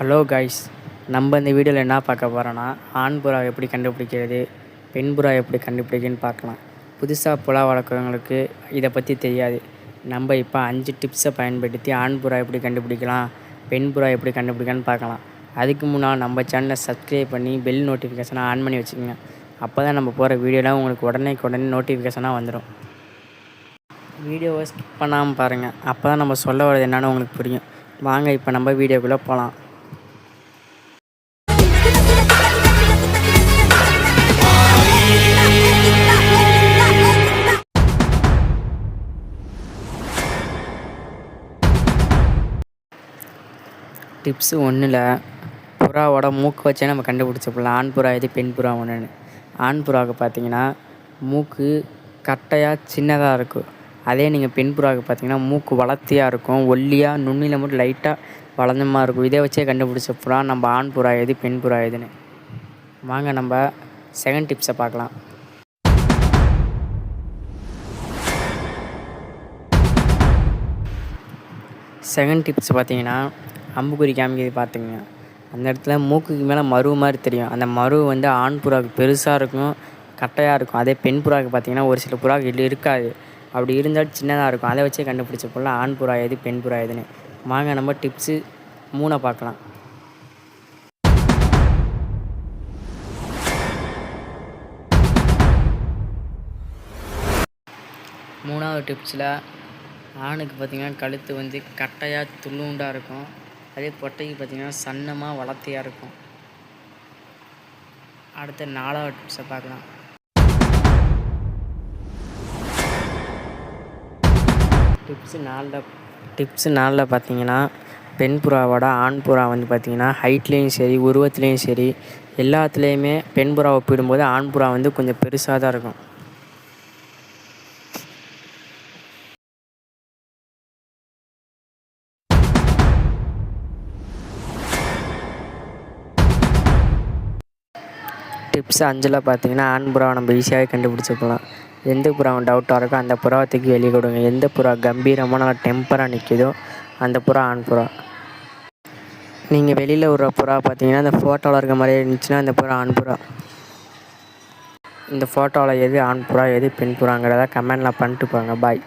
Hello guys நம்ம இந்த வீடியோவில் என்ன பார்க்க போகிறோன்னா ஆண் புறா எப்படி கண்டுபிடிக்கிறது பெண் புறா எப்படி கண்டுபிடிக்குன்னு பார்க்கலாம். புதுசாக புலா வளர்க்குறவங்களுக்கு இதை பற்றி தெரியாது. நம்ம இப்போ அஞ்சு டிப்ஸை பயன்படுத்தி ஆண் புறா எப்படி கண்டுபிடிக்கலாம் பெண் புறா எப்படி கண்டுபிடிக்கலான்னு பார்க்கலாம். அதுக்கு முன்னால் நம்ம சேனலை சப்ஸ்கிரைப் பண்ணி பெல் நோட்டிஃபிகேஷனை ஆன் பண்ணி வச்சுக்கோங்க. அப்போ தான் நம்ம போகிற வீடியோலாம் உங்களுக்கு உடனே உடனே நோட்டிஃபிகேஷனாக வந்துடும் வீடியோவை ஸ்கிப் பண்ணாமல் பாருங்கள் அப்போ தான் நம்ம சொல்ல வர்றது என்னென்னு உங்களுக்கு புரியும். வாங்க இப்போ நம்ம வீடியோக்குள்ளே போகலாம் டிப்ஸு ஒன்றில் புறாவோட மூக்கு வச்சே நம்ம கண்டுபிடிச்சிப்பலாம் ஆண் புறா எது பெண் புறா ஒன்றுன்னு ஆண் புறாவுக்கு பார்த்தீங்கன்னா மூக்கு கட்டையாக சின்னதாக இருக்கும். அதே நீங்கள் பெண் புறாவுக்கு பார்த்தீங்கன்னா மூக்கு வளர்த்தியாக இருக்கும். ஒல்லியாக நுண்ணியில் மட்டும் லைட்டாக வளர்ந்த மாதிரி இருக்கும். இதை வச்சே கண்டுபிடிச்ச புறா நம்ம ஆண் புறா எது பெண் புறா எதுன்னு. வாங்க நம்ம செகண்ட் டிப்ஸை பார்க்கலாம். செகண்ட் டிப்ஸ் பார்த்தீங்கன்னா அம்புக்குறி காமிக்கிறது பார்த்துங்க அந்த இடத்துல மூக்குக்கு மேலே மருவு மாதிரி தெரியும். அந்த மருவு வந்து ஆண் புறாவுக்கு பெருசாக இருக்கும் கட்டையாக இருக்கும். அதே பெண் புறாவுக்கு பார்த்தீங்கன்னா ஒரு சில புறாவுக்கு இல்லை இருக்காது. அப்படி இருந்தால் சின்னதாக இருக்கும். அதை வச்சே கண்டுபிடிச்ச போல ஆண் புறா எது பெண் புறா எதுன்னு. வாங்க நம்ம டிப்ஸு மூணை பார்க்கலாம். மூணாவது டிப்ஸில் ஆணுக்கு பார்த்திங்கன்னா கழுத்து வந்து கட்டையாக துள்ளுண்டாக இருக்கும். அதே பொட்டைக்கு பார்த்திங்கன்னா சன்னமாக வளர்த்தியாக இருக்கும். அடுத்த நாலாவது டிப்ஸை பார்க்கலாம். டிப்ஸு நாலில் டிப்ஸு நாலில் பார்த்தீங்கன்னா பெண் புறாவோட ஆண் புறா வந்து பார்த்திங்கன்னா ஹைட்லேயும் சரி உருவத்துலேயும் சரி எல்லாத்துலேயுமே பெண் புறா ஒப்பிடும்போது ஆண் புறா வந்து கொஞ்சம் பெருசாக தான் இருக்கும். டிப்ஸ் அஞ்சில் பார்த்தீங்கன்னா ஆண் புறாவை நம்ம ஈஸியாகவே கண்டுபிடிச்சிக்கலாம் எந்த புறாவை டவுட்டாக இருக்கோ அந்த புறாவை தூக்கி வெளியே கொடுங்க. எந்த புறா கம்பீரமாக நல்லா டெம்பராக நிற்கிதோ அந்த புறா ஆண் புறா. நீங்கள் வெளியில் ஒரு புறா பார்த்தீங்கன்னா அந்த ஃபோட்டோவில் இருக்க மாதிரியே இருந்துச்சுன்னா அந்த புறா ஆண் புறா. இந்த ஃபோட்டோவில் எது ஆண் புறா எது பெண் புறாங்கிறத கமெண்டில் பண்ணிட்டு போங்க. பாய்